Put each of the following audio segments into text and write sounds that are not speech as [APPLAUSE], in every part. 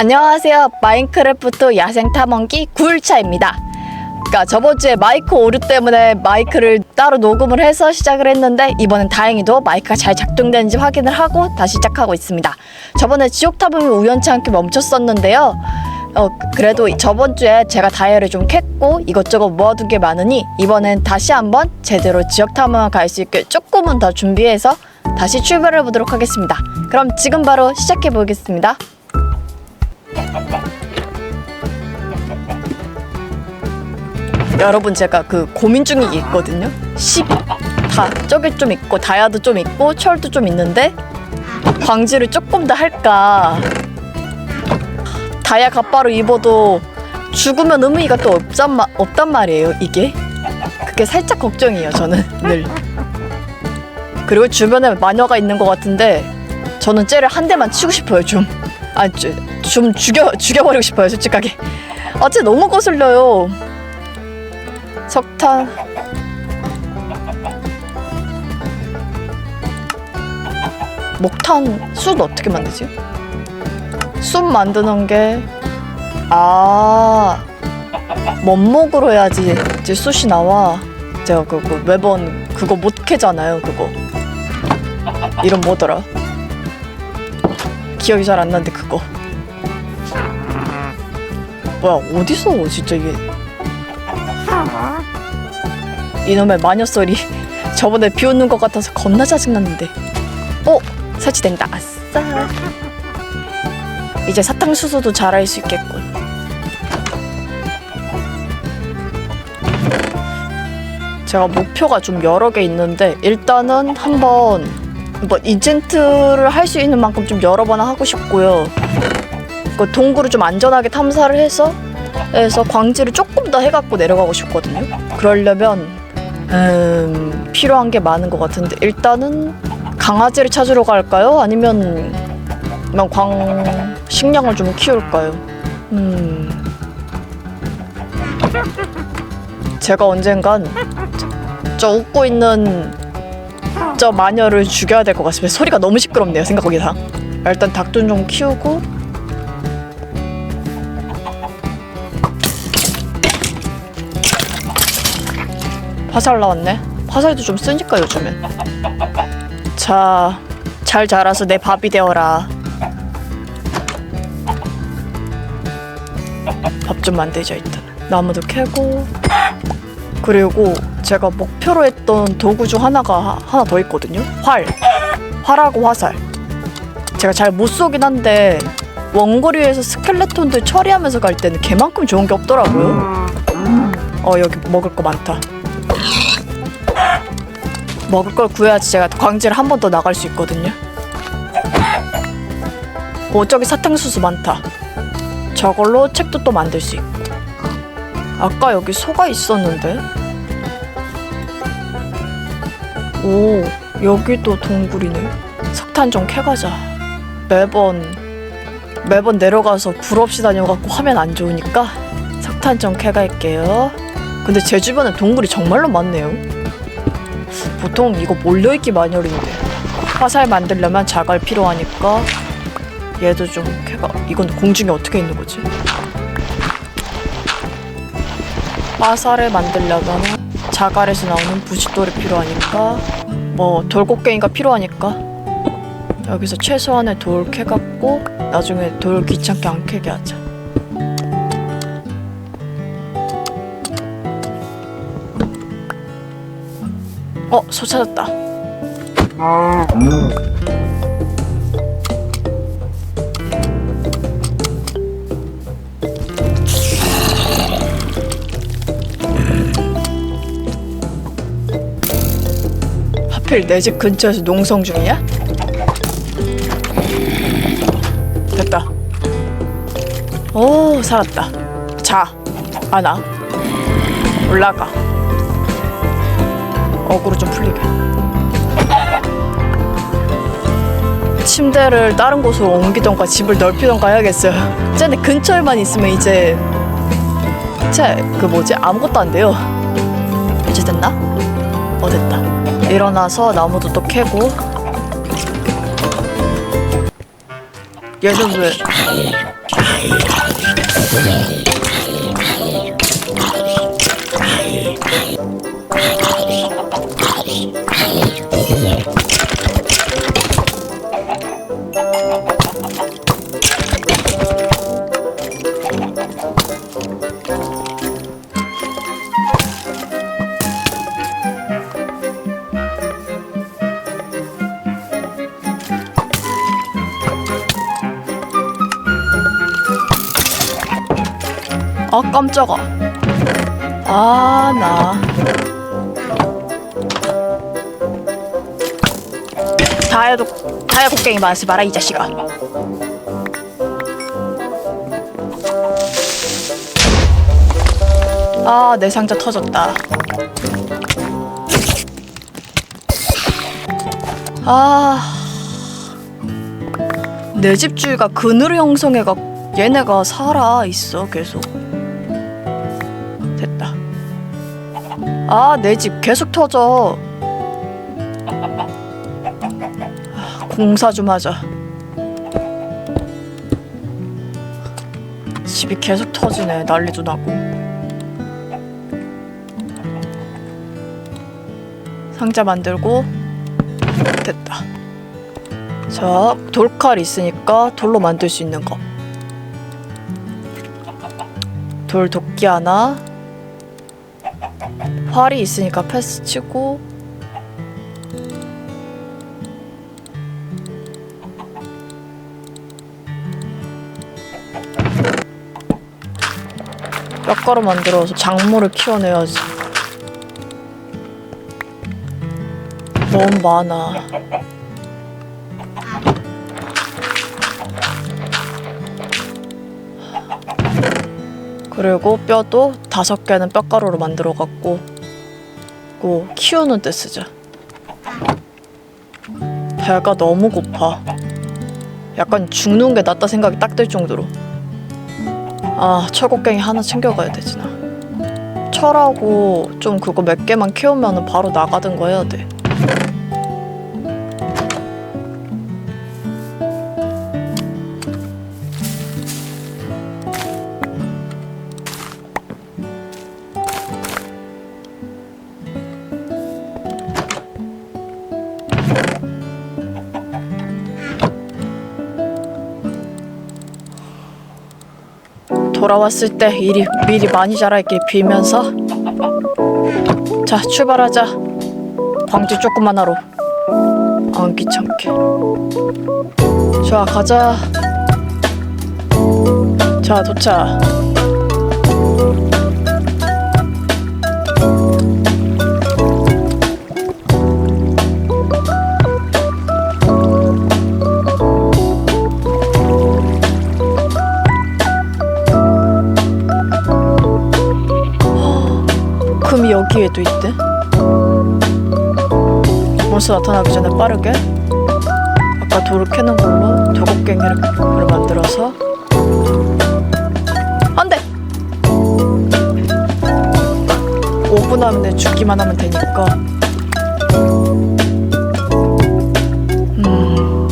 안녕하세요. 마인크래프트 야생 탐험기 9일차입니다. 그러니까 저번 주에 마이크 오류 때문에 마이크를 따로 녹음을 해서 시작을 했는데 이번엔 다행히도 마이크가 잘 작동되는지 확인을 하고 다시 시작하고 있습니다. 저번에 지옥 탐험이 우연치 않게 멈췄었는데요. 어, 그래도 저번 주에 제가 다이어를 좀 캤고 이것저것 모아둔 게 많으니 이번엔 다시 한번 제대로 지역 탐험을 갈 수 있게 조금은 더 준비해서 다시 출발해 보도록 하겠습니다. 그럼 지금 바로 시작해 보겠습니다. 여러분 제가 그 고민 중이 있거든요. 10 다 저기 좀 있고 다이아도 좀 있고 철도 좀 있는데 광지를 조금 더 할까? 다이아 갑바로 입어도 죽으면 의미가 또 없단, 마, 없단 말이에요. 이게 그게 살짝 걱정이에요. 저는 늘. 그리고 주변에 마녀가 있는 것 같은데 저는 쟤를 한 대만 치고 싶어요. 좀. 아, 좀, 좀 죽여 죽여버리고 싶어요. 솔직하게. 어째 너무 거슬려요. 석탄 목탄 숯 어떻게 만들지? 숯 만드는 게 아, 원목으로 해야지 이제 숯이 나와. 제가 그거 매번 그거 못 캐잖아요. 그거 이름 뭐더라? 기억이 잘 안 나는데 그거. 뭐야 어디서 진짜 이게? 이놈의 마녀 소리. [LAUGHS] 저번에 비웃는 것 같아서 겁나 짜증났는데. 어? 설치된다. 아싸. 이제 사탕수수도 잘할 수 있겠군. 제가 목표가 좀 여러 개 있는데 일단은 한번 뭐 인젠트를 할 수 있는 만큼 좀 여러 번 하고 싶고요 그 동굴을 좀 안전하게 탐사를 해서 해서 광지를 조금 더 해갖고 내려가고 싶거든요. 그러려면 음, 필요한 게 많은 것 같은데 일단은 강아지를 찾으러 갈까요? 아니면 광 식량을 좀 키울까요? 음. 제가 언젠간 저, 저 웃고 있는 저 마녀를 죽여야 될 것 같습니다. 소리가 너무 시끄럽네요. 생각하기 상. 일단 닭도 좀 키우고 화살 나왔네. 화살도 좀 쓰니까 요즘엔. 자, 잘 자라서 내 밥이 되어라. 밥 좀 만들자 일단. 나무도 캐고. 그리고 제가 목표로 했던 도구 중 하나가 하- 하나 더 있거든요. 활. 활하고 화살. 제가 잘 못 쏘긴 한데 원거리에서 스켈레톤들 처리하면서 갈 때는 걔만큼 좋은 게 없더라고요. 어 여기 먹을 거 많다. 먹을 걸 구해야지 제가 광지를 한번 더 나갈 수 있거든요. 오 저기 사탕수수 많다. 저걸로 책도 또 만들 수 있고. 아까 여기 소가 있었는데. 오 여기도 동굴이네. 석탄 좀 캐가자. 매번 매번 내려가서 불 없이 다녀갖고 화면 안 좋으니까 석탄 좀 캐갈게요. 근데 제 주변에 동굴이 정말로 많네요. 보통 이거 몰려있기 마녀인데 화살 만들려면 자갈 필요하니까 얘도 좀 캐가 이건 공중에 어떻게 있는 거지? 화살을 만들려면 자갈에서 나오는 부싯돌이 필요하니까 뭐 돌곡괭이가 필요하니까. 여기서 최소한의 돌 캐갖고 나중에 돌 귀찮게 안 캐게 하자. 어, 소 찾았다. 하필 내 집 근처에서 농성 중이야? 됐다. 오, 살았다. 자, 안아. 올라가. 어그로 좀 풀리게. 침대를 다른 곳으로 옮기던가 집을 넓히던가 해야겠어요. 쟤네 근처에만 있으면 이제 쟤 그 뭐지 아무것도 안 돼요. 이제 됐나? 어 됐다. 일어나서 나무도 또 캐고. 얘는 왜 깜짝아. 아 나. 다이아도 다이아 곡괭이 맛을 봐라 이 자식아. 아 내 상자 터졌다. 아 내 집주위가 그늘을 형성해가 얘네가 살아 있어 계속 아, 내 집 계속 터져. 아, 공사 좀 하자. 집이 계속 터지네. 난리도 나고. 상자 만들고 됐다. 자, 돌칼 있으니까 돌로 만들 수 있는 거. 돌 도끼 하나 활이 있으니까 패스 치고. 뼈가루 만들어서 작물을 키워내야지. 너무 많아. 그리고 뼈도 다섯 개는 뼈가루로 만들어 갖고 고 키우는 데 쓰자. 배가 너무 고파. 약간 죽는 게 낫다 생각이 딱 들 정도로. 아 철곡갱이 하나 챙겨가야 되지 나. 철하고 좀 그거 몇 개만 키우면 바로 나가든 거 해야 돼. 돌아왔을 때 일이 미리 많이 자라있길 빌면서. 자 출발하자. 광주 조금만 하러 안 귀찮게. 좋아 가자. 자 도착 기에도 있대. 몬스터 나타나기 전에 빠르게 아까 돌을 캐는 걸로 도곡갱이를 만들어서 안돼. 5분 하면 내 죽기만 하면 되니까. 음,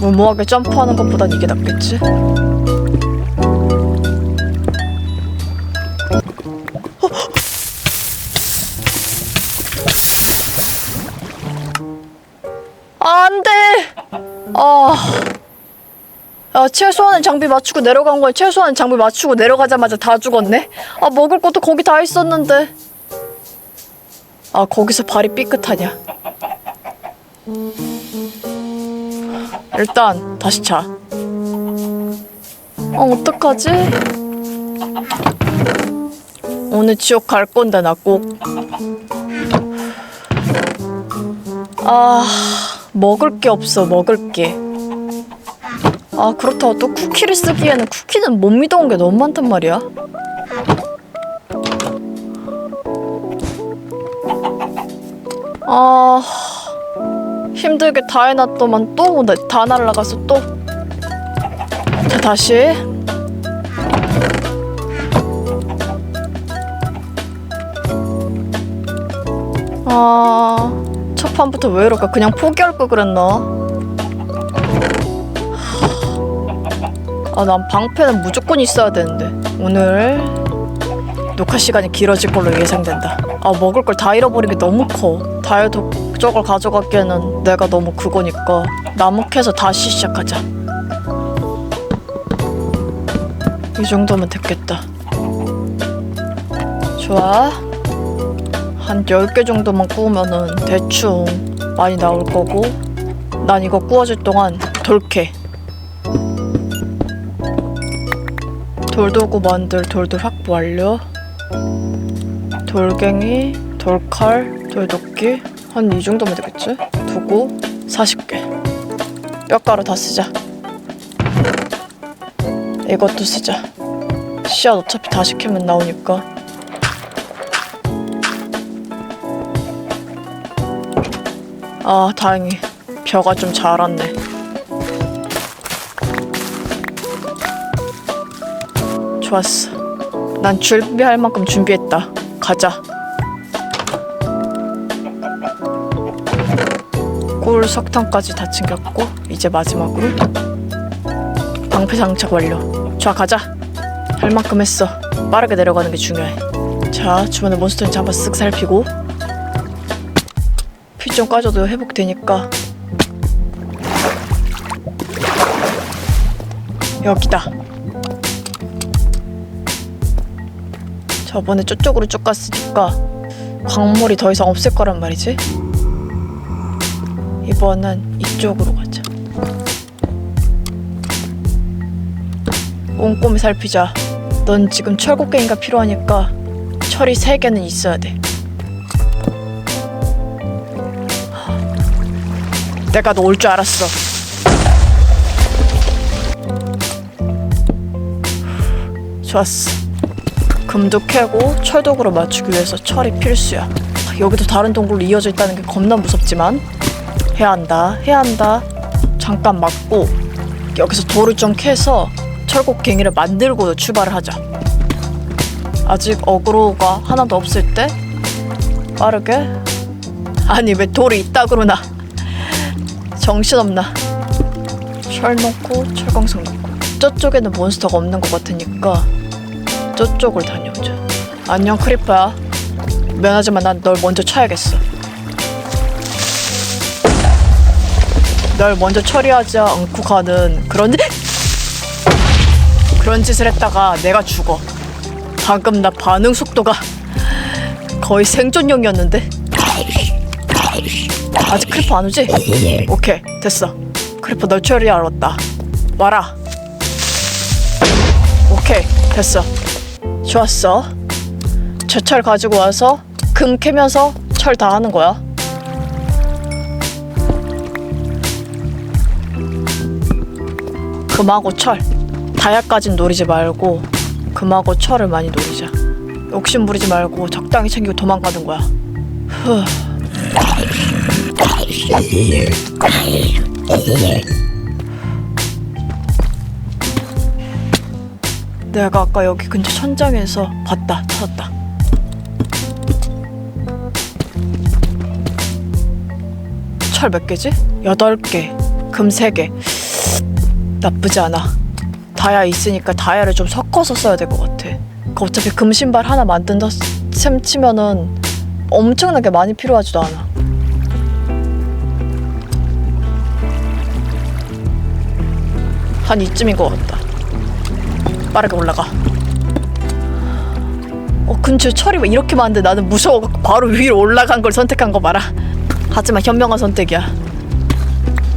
무모하게 점프하는 것보단 이게 낫겠지? 최소한의 장비 맞추고 내려간 거에 최소한의 장비 맞추고 내려가자마자 다 죽었네? 아, 먹을 것도 거기 다 있었는데. 아, 거기서 발이 삐끗하냐. 일단, 다시 자. 어, 어떡하지? 오늘 지옥 갈 건데, 나 꼭. 아. 먹을 게 없어 먹을 게. 아 그렇다고 또 쿠키를 쓰기에는 쿠키는 못 믿어온 게 너무 많단 말이야. 아 힘들게 다 해놨더만 또 다 날라가서 또. 자 다시. 아. 첫 판부터 왜 이럴까? 그냥 포기할 걸 그랬나? 아, 난 방패는 무조건 있어야 되는데. 오늘 녹화 시간이 길어질 걸로 예상된다. 아, 먹을 걸 다 잃어버린 게 너무 커. 다이어트 저걸 가져가기에는 내가 너무 그거니까 나무 캐서 다시 시작하자. 이 정도면 됐겠다. 좋아. 한 10개 정도만 구우면은 대충 많이 나올 거고 난 이거 구워질 동안 돌캐 돌도구 만들 돌돌 확보 완료. 돌갱이 돌칼 돌도끼. 한 이 정도면 되겠지? 두고 40개. 뼈가루 다 쓰자. 이것도 쓰자. 씨앗 어차피 다시 캐면 나오니까. 아 다행히 벼가 좀 자랐네 좋았어. 난 준비할 만큼 준비했다. 가자. 꿀 석탄까지 다 챙겼고 이제 마지막으로 방패 장착 완료. 좋아 가자. 할 만큼 했어. 빠르게 내려가는 게 중요해. 자 주변에 몬스터인지 한번 쓱 살피고. 피 좀 까져도 회복되니까. 여기다 저번에 저쪽으로 쭉 갔으니까 광물이 더 이상 없을 거란 말이지 이번엔 이쪽으로 가자 꼼꼼히 살피자 넌 지금 철곡갱이가 필요하니까 철이 3개는 있어야 돼 내가 너 올 줄 알았어. 좋았어. 금도 캐고 철도구로 맞추기 위해서 철이 필수야. 여기도 다른 동굴로 이어져 있다는 게 겁나 무섭지만 해야 한다. 해야 한다. 잠깐 막고 여기서 돌을 좀 캐서 철곡갱이를 만들고 출발을 하자. 아직 어그로가 하나도 없을 때 빠르게 아니 왜 돌이 있다 그러나 정신없나 철 넣고 철광석 넣고 저쪽에는 몬스터가 없는 것 같으니까 저쪽을 다녀오자. 안녕 크리퍼야 미안하지만 난 널 먼저 쳐야겠어. 널 먼저 처리하지 않고 가는. 그런 그런 짓을 했다가 내가 죽어. 방금 나 반응 속도가 거의 생존용이었는데. 아직 크리퍼 안 오지? 오케이 됐어. 크리퍼 널 처리하러 왔다. 와라. 오케이 됐어 좋았어. 저철 가지고 와서 금 캐면서 철 다 하는 거야. 금하고 철. 다야까진 노리지 말고 금하고 철을 많이 노리자. 욕심 부리지 말고 적당히 챙기고 도망가는 거야. 후. 내가 아까 여기 근처 천장에서 봤다 찾았다. 철 몇 개지? 여덟 개 금 세 개. 나쁘지 않아. 다이아 있으니까 다이아를 좀 섞어서 써야 될 것 같아. 그 어차피 금 신발 하나 만든다 셈 치면은 엄청나게 많이 필요하지도 않아. 한 이쯤인 것 같다. 빠르게 올라가. 어 근처에 철이 왜 이렇게 많은데 나는 무서워갖고 바로 위로 올라간 걸 선택한 거 봐라. 하지만 현명한 선택이야.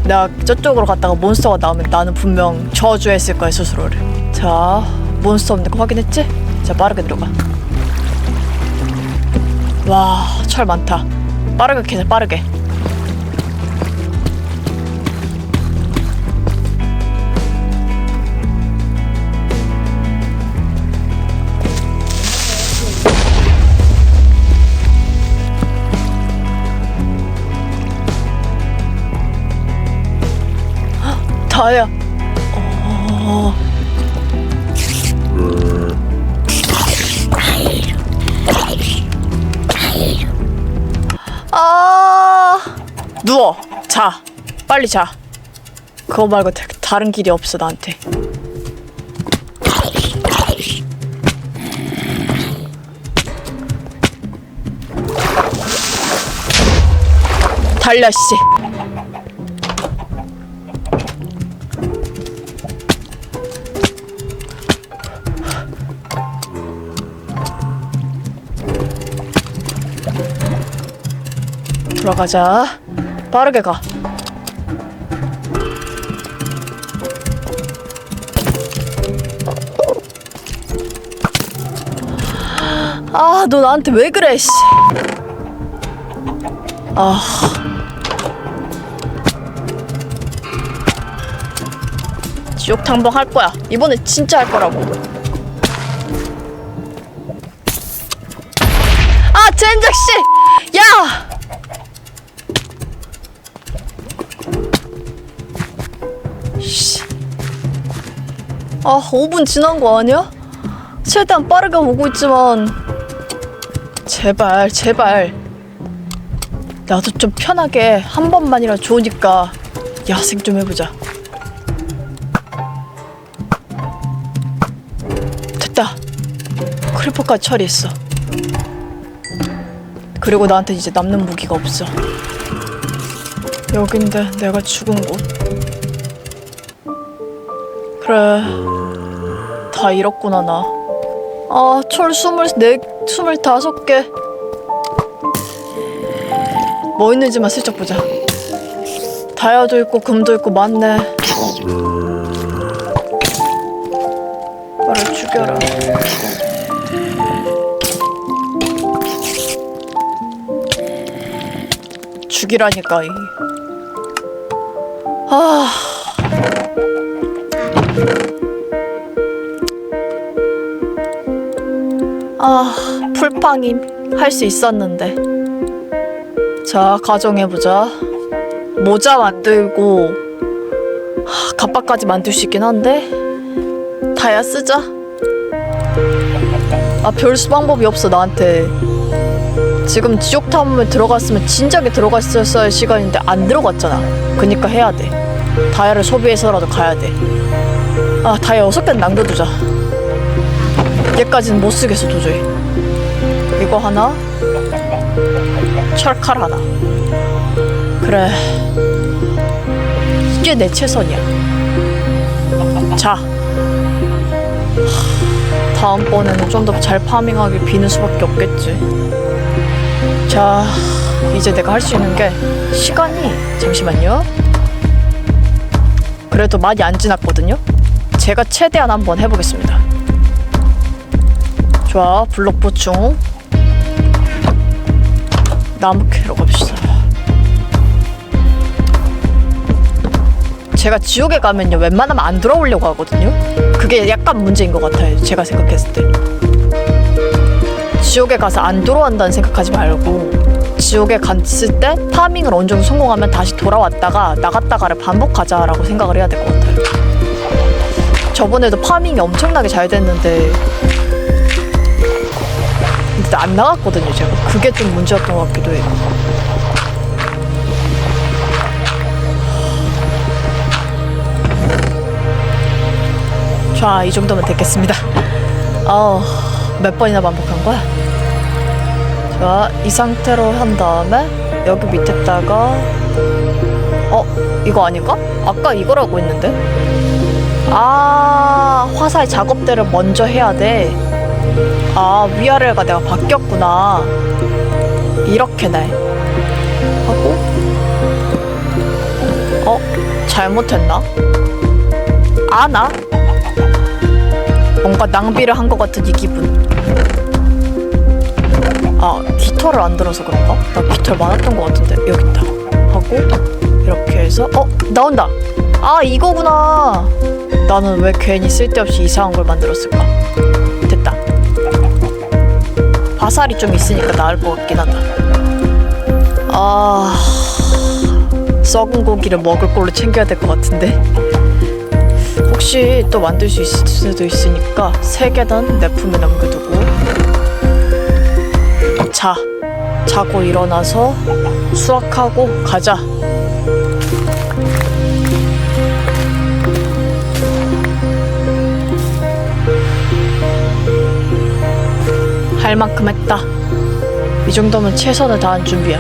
내가 저쪽으로 갔다가 몬스터가 나오면 나는 분명 저주했을 거야 스스로를. 자 몬스터 없는 거 확인했지? 자 빠르게 들어가. 와 철 많다. 빠르게 캐자 빠르게. 저요. 어... 아 누워. 자. 빨리 자. 그거 말고 다, 다른 길이 없어 나한테. 달려 씨. 돌아가자. 빠르게 가. 아, 너 나한테 왜 그래, 씨. 아. 지옥 탐방 할 거야. 이번에 진짜 할 거라고. 아, 젠장 씨! 야! 아, 5분 지난 거 아니야? 최대한 빠르게 오고 있지만. 제발 제발. 나도 좀 편하게 한 번만이라 좋으니까 야생 좀 해보자. 됐다. 크리퍼까지 처리했어. 그리고 나한테 이제 남는 무기가 없어. 여긴데 내가 죽은 곳 그래 다 잃었구나 나 아, 철 스물네, 스물다섯 개. 뭐 있는지만 슬쩍 보자. 다이아도 있고 금도 있고 많네. 빨리 죽여라. 죽이라니까 이. 아. 아, 풀팡임 할 수 있었는데. 자, 가정해보자. 모자 만들고 하, 갑바까지 만들 수 있긴 한데 다야 쓰자. 아, 별수 방법이 없어 나한테. 지금 지옥 탐험에 들어갔으면 진작에 들어갔었어야 할 시간인데 안 들어갔잖아. 그니까 해야 돼. 다이아를 소비해서라도 가야 돼. 아, 다이아 여섯 남겨두자. 얘까지는 못 쓰겠어 도저히 이거 하나? 철칼 하나. 그래. 이게 내 최선이야. 자. 하, 다음번에는 좀 더 잘 파밍하길 비는 수밖에 없겠지. 자 이제 내가 할 수 있는 게 시간이 잠시만요. 그래도 많이 안 지났거든요? 제가 최대한 한번 해보겠습니다. 좋아 블록 보충 나무 캐러 갑시다. 제가 지옥에 가면요 웬만하면 안 돌아오려고 하거든요. 그게 약간 문제인 것 같아요 제가 생각했을 때. 지옥에 가서 안 돌아온다는 생각하지 말고 지옥에 갔을 때 파밍을 어느 정도 성공하면 다시 돌아왔다가 나갔다가를 반복하자라고 생각을 해야 될 것 같아요. 저번에도 파밍이 엄청나게 잘 됐는데 근데 안 나갔거든요 제가. 그게 좀 문제였던 것 같기도 해요. 자 이 정도면 됐겠습니다. 어 몇 번이나 반복한 거야? 자 이 상태로 한 다음에 여기 밑에다가 어 이거 아닌가? 아까 이거라고 했는데? 아 화살 작업대를 먼저 해야 돼 아 위아래가 내가 바뀌었구나. 이렇게네 하고 어 잘못했나? 아나? 뭔가 낭비를 한 것 같은 이 기분. 아 깃털을 안 들어서 그런가? 나 깃털 많았던 것 같은데 여기 있다. 하고 이렇게 해서 어 나온다. 아 이거구나. 나는 왜 괜히 쓸데없이 이상한 걸 만들었을까 화살이 좀 있으니까 나을 것 같긴 하다. 아 썩은 고기를 먹을 걸로 챙겨야 될 것 같은데 혹시 또 만들 수 있을 수도 있으니까 세 개는 내 품에 남겨두고 자 자고 일어나서 수확하고 가자. 할 만큼 했다. 이 정도면 최선을 다한 준비야.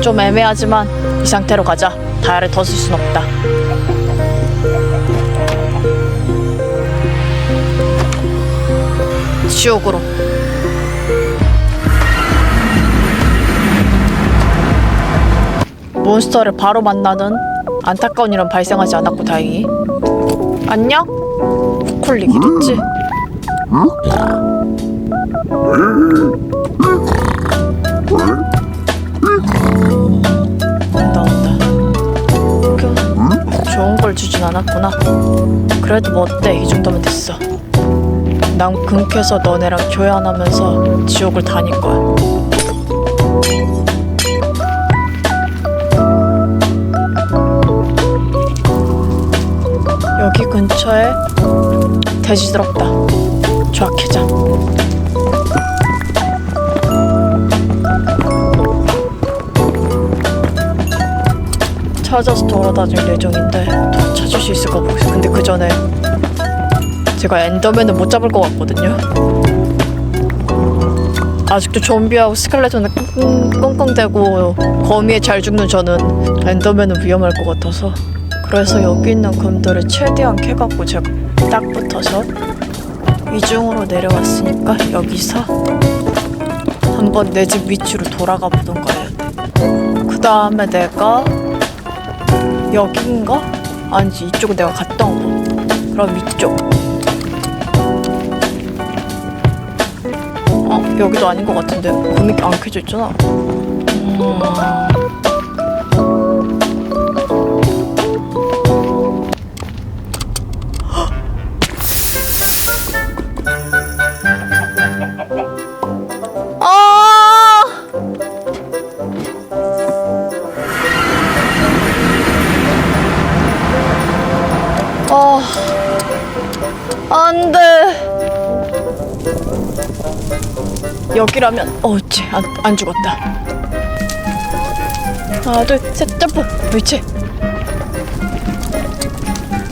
좀 애매하지만 이 상태로 가자. 다이아를 더 쓸 순 없다. 지옥으로. 몬스터를 바로 만나는 안타까운 일은 발생하지 않았고 다행히. 안녕? 콜리기랬지? 온다 온다. 그 좋은 걸 주진 않았구나. 그래도 뭐 어때? 이 정도면 됐어. 난 금캐서 너네랑 교환하면서 지옥을 다닐 거야. 근처에 돼지 들었다. 좋아 캐자. 찾아서 돌아다닐 예정인데 더 찾을 수 있을까 모르겠어. 근데 그 전에 제가 엔더맨을 못 잡을 것 같거든요. 아직도 좀비하고 끙- 끙끙대고 거미에 잘 죽는 저는 엔더맨은 위험할 것 같아서 그래서 여기 있는 금들을 최대한 캐갖고 제가 딱 붙어서 이중으로 내려왔으니까 여기서 한번 내 집 위치로 돌아가 보던가 해야 돼. 그 다음에 내가 여긴가? 아니지 이쪽은 내가 갔던 곳. 그럼 이쪽. 어 여기도 아닌 것 같은데 거미 안 켜져 있잖아. 음... 안 돼. 여기라면, 어째, 안, 안 죽었다. 하나, 둘, 셋, 점프. 그렇지.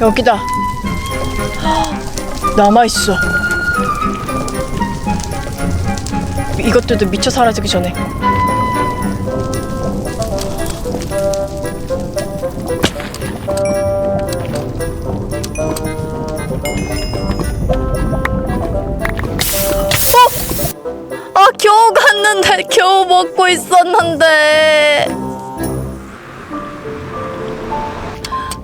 여기다. [GASPS] 남아 있어. 이것들도 미쳐 사라지기 전에. 갔는데 겨우 먹고 있었는데.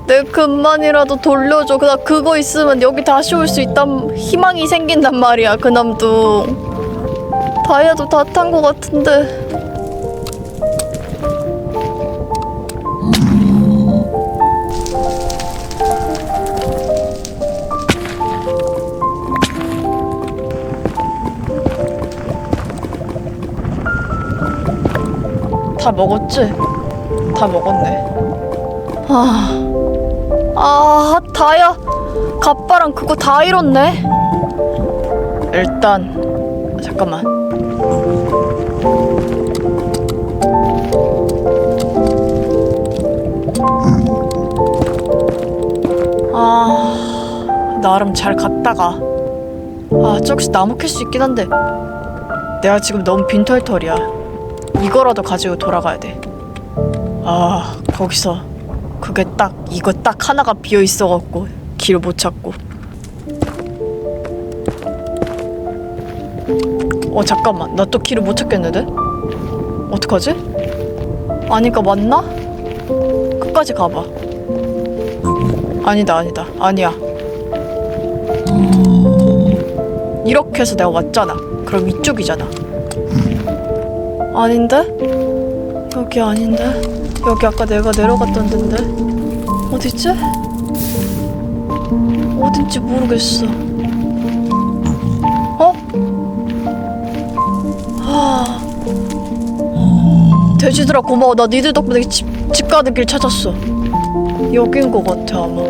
내 금만이라도 돌려줘. 나 그거 있으면 여기 다시 올 수 있단 희망이 생긴단 말이야 그남도. 다이아도 다 탄 거 같은데 다 먹었지? 다 먹었네. 아, 아, 다야. 갑바랑 그거 다 잃었네. 일단 잠깐만. 아, 나름 잘 갔다가. 아, 저기서 나무 캘수 있긴 한데. 내가 지금 너무 빈털털이야. 이거라도 가지고 돌아가야 돼. 아, 거기서 그게 딱 이거 딱 하나가 비어 있어 갖고 길을 못 찾고. 어 잠깐만, 나 또 길을 못 찾겠는데? 어떡하지? 아니까 맞나? 끝까지 가봐. 아니다, 아니다, 아니야. 이렇게 해서 내가 왔잖아. 그럼 이쪽이잖아. 아닌데? 여기 아닌데? 여기 아까 내가 내려갔던 데인데? 어디지? 어딘지 모르겠어. 어? 하... 돼지들아 고마워. 나 니들 덕분에 집, 집 가는 길 찾았어. 여긴 것 같아 아마.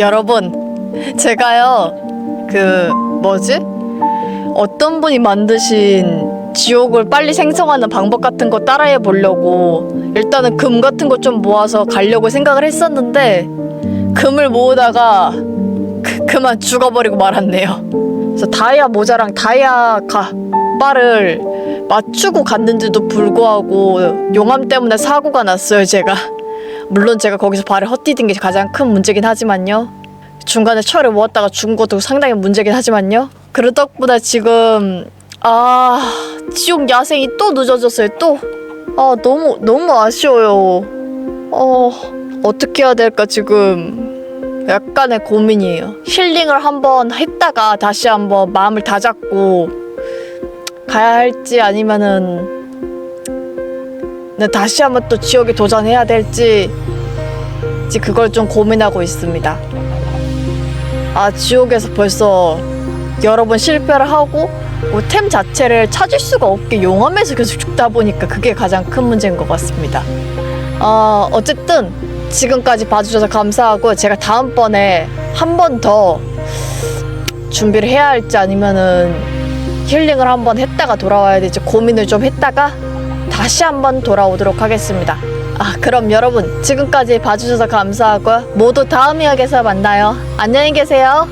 여러분, 제가요, 그, 뭐지? 어떤 분이 만드신 지옥을 빨리 생성하는 방법 같은 거 따라해 보려고 일단은 금 같은 거 좀 모아서 가려고 생각을 했었는데 금을 모으다가 그, 그만 죽어버리고 말았네요. 그래서 다이아 모자랑 다이아 가, 바를 맞추고 갔는데도 불구하고 용암 때문에 사고가 났어요 제가. 물론 제가 거기서 발을 헛디딘 게 가장 큰 문제긴 하지만요. 중간에 철을 모았다가 죽은 것도 상당히 문제긴 하지만요. 그 덕분에 지금 아 지옥 야생이 또 늦어졌어요 또. 아 너무 너무 아쉬워요. 어 어떻게 해야 될까 지금 약간의 고민이에요. 힐링을 한번 했다가 다시 한번 마음을 다잡고 가야 할지 아니면은 네, 다시 한번 또 지옥에 도전해야 될지 그걸 좀 고민하고 있습니다. 아 지옥에서 벌써 여러 번 실패를 하고 뭐 템 자체를 찾을 수가 없게 용암에서 계속 죽다 보니까 그게 가장 큰 문제인 것 같습니다. 어, 어쨌든 지금까지 봐주셔서 감사하고 제가 다음번에 한 번 더 준비를 해야 할지 아니면은 힐링을 한번 했다가 돌아와야 될지 고민을 좀 했다가 다시 한번 돌아오도록 하겠습니다. 아, 그럼 여러분 지금까지 봐주셔서 감사하고요. 모두 다음 이야기에서 만나요. 안녕히 계세요.